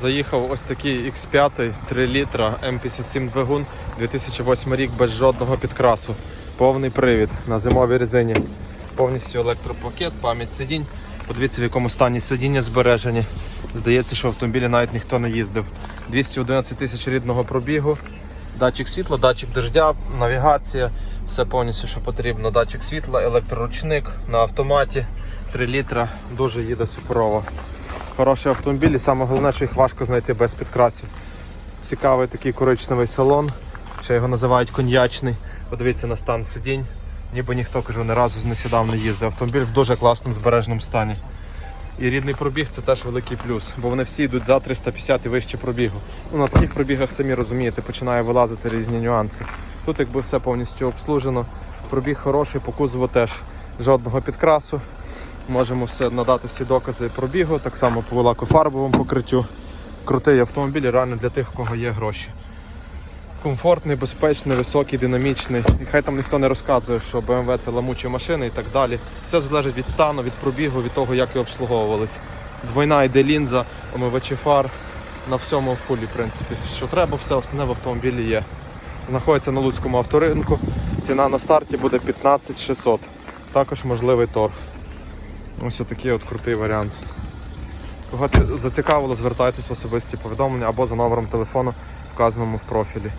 Заїхав ось такий X5 3 літра М57 двигун 2008 рік без жодного підкрасу. Повний привід на зимовій резині. Повністю електропакет, пам'ять сидінь. Подивіться, в якому стані сидіння збережені. Здається, що в автомобілі навіть ніхто не їздив. 211 тисяч рідного пробігу. Датчик світла, датчик дождя, навігація, все повністю, що потрібно. Датчик світла, електроручник на автоматі, 3 літра, дуже їде суперово. Хороший автомобіль і саме головне, що їх важко знайти без підкрасів. Цікавий такий коричневий салон, ще його називають коньячний. Подивіться на стан сидінь. Ніби ніхто кажу, ні разу не сідав, не їздив. Автомобіль в дуже класному збережному стані. І рідний пробіг це теж великий плюс, бо вони всі йдуть за 350 і вище пробігу. Ну, на таких пробігах, самі розумієте, починає вилазити різні нюанси. Тут якби все повністю обслужено, пробіг хороший, по кузову теж жодного підкрасу. Можемо все надати всі докази пробігу, так само по лакофарбовому покриттю. Крутий автомобіль реально для тих, у кого є гроші. Комфортний, безпечний, високий, динамічний. І хай там ніхто не розказує, що BMW це ламучі машини і так далі. Все залежить від стану, від пробігу, від того, як її обслуговувались. Двойна йде лінза, омивачі фар на всьому фулі, в принципі. Що треба, все основне в автомобілі є. Знаходиться на Луцькому авторинку. Ціна на старті буде 15 600. Також можливий торг. Ось такий от крутий варіант. Кого зацікавило, звертайтесь в особисті повідомлення або за номером телефону, вказаному в профілі.